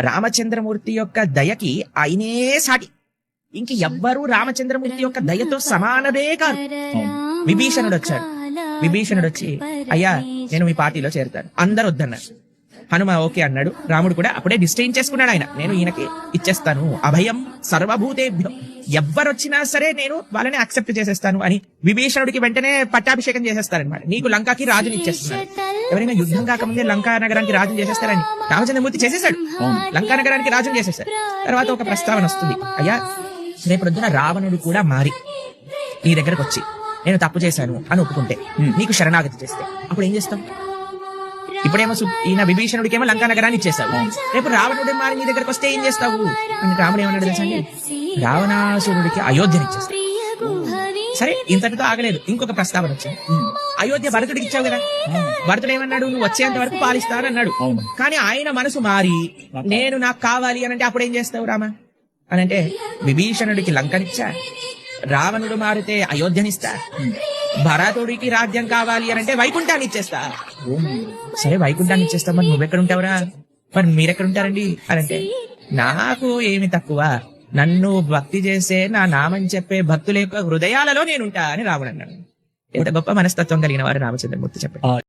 రామచంద్రమూర్తి యొక్క దయకి ఆయనే సాటి. ఇంక ఎవ్వరూ రామచంద్రమూర్తి యొక్క దయతో సమానమే కాదు విభీషణుడు వచ్చాడు విభీషణుడు వచ్చి అయ్యా నేను మీ పార్టీలో చేరుతాను. అందరు వద్దన్నారు. హనుమ ఓకే అన్నాడు. రాముడు కూడా అప్పుడే డిస్టైన్ చేసుకున్నాడు ఆయన. నేను ఈయనకి ఇచ్చేస్తాను. అభయం సర్వభూతేభ్యం. ఎవ్వరొచ్చినా సరే నేను వాళ్ళని యాక్సెప్ట్ చేసేస్తాను అని విభీషణుడికి వెంటనే పట్టాభిషేకం చేసేస్తారనమాట నీకు లంకకి రాజుని ఇచ్చేస్తున్నాడు. ఎవరైనా యుద్ధం కాకముందే లంకా నగరానికి రాజుని చేసేస్తారని రామచంద్రమూర్తి చేసేసాడు లంకా నగరానికి రాజుని చేసేసాడు తర్వాత ఒక ప్రస్తావన వస్తుంది. అయ్యా రేపొద్దున రావణుడు కూడా మారి నీ దగ్గరకు వచ్చి నేను తప్పు చేశాను అని ఒప్పుకుంటే నీకు శరణాగతి చేస్తే అప్పుడు ఏం చేస్తాం? ఇప్పుడేమో సు- ఈయన విభీషణుడికి ఏమో లంకా నగరాన్ని ఇచ్చేసావు రేపు రావణుడు మారి నీ దగ్గరకు వస్తే ఏం చేస్తావు? అని రాముడు ఏమన్నాడు తెలుసా అండి? రావణాసురుడికి అయోధ్యని ఇచ్చేస్తావు సరే ఇంతటితో ఆగలేదు. ఇంకొక ప్రస్తావన వచ్చింది. అయోధ్య భరతుడికి ఇచ్చావు కదా? భరతుడు ఏమన్నాడు నువ్వు వచ్చేంత వరకు పాలిస్తాను అన్నాడు. అవును. కానీ ఆయన మనసు మారి నేను నాకు కావాలి అని అంటే అప్పుడు ఏం చేస్తావు రామ? అని అంటే విభీషణుడికి లంకనిచ్చా? రావణుడు మారితే అయోధ్యనిస్తా? భరతుడికి రాజ్యం కావాలి అని అంటే వైకుంఠాన్ని ఇచ్చేస్తా. సరే వైకుంఠాన్ని ఇచ్చేస్తా. మరి నువ్వెక్కడ ఉంటావురా మరి మీరెక్కడ ఉంటారండి అని అంటే నాకు ఏమి తక్కువ. నన్ను భక్తి చేసే నా నామం చెప్పే భక్తుల యొక్క హృదయాలలో నేనుంటా అని రావణ్ అన్నాడు. ఎంత గొప్ప మనస్తత్వం కలిగిన వారు రామచంద్రమూర్తి చెప్పారు